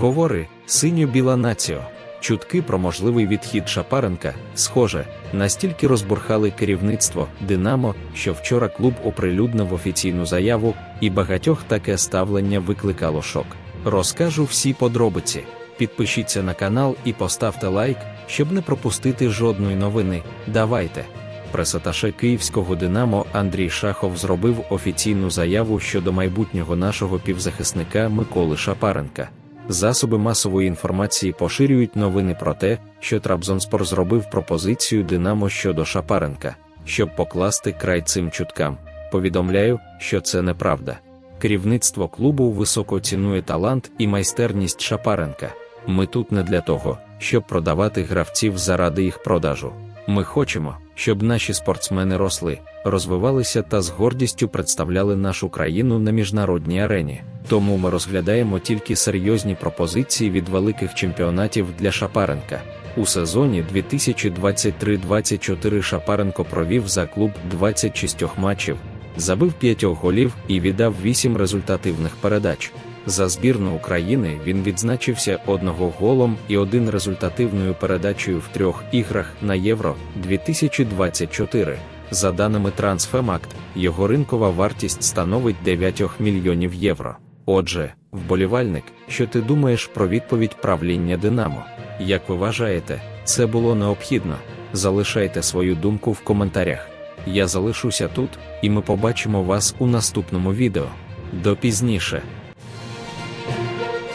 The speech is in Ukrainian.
Говори, синьо-біла націо. Чутки про можливий відхід Шапаренка, схоже, настільки розбурхали керівництво Динамо, що вчора клуб оприлюднив офіційну заяву, і багатьох таке ставлення викликало шок. Розкажу всі подробиці. Підпишіться на канал і поставте лайк, щоб не пропустити жодної новини. Давайте. Пресаташе київського Динамо Андрій Шахов зробив офіційну заяву щодо майбутнього нашого півзахисника Миколи Шапаренка. Засоби масової інформації поширюють новини про те, що Трабзонспор зробив пропозицію Динамо щодо Шапаренка, щоб покласти край цим чуткам. Повідомляю, що це неправда. Керівництво клубу високо цінує талант і майстерність Шапаренка. Ми тут не для того, щоб продавати гравців заради їх продажу. Ми хочемо, щоб наші спортсмени росли, розвивалися та з гордістю представляли нашу країну на міжнародній арені. Тому ми розглядаємо тільки серйозні пропозиції від великих чемпіонатів для Шапаренка. У сезоні 2023-24 Шапаренко провів за клуб 26 матчів, забив 5 голів і віддав 8 результативних передач. За збірну України він відзначився одного голом і один результативною передачею в трьох іграх на Євро 2024. За даними Трансфемакт, його ринкова вартість становить 9 мільйонів євро. Отже, вболівальник, що ти думаєш про відповідь правління Динамо? Як ви вважаєте, це було необхідно? Залишайте свою думку в коментарях. Я залишуся тут, і ми побачимо вас у наступному відео. До пізніше. Música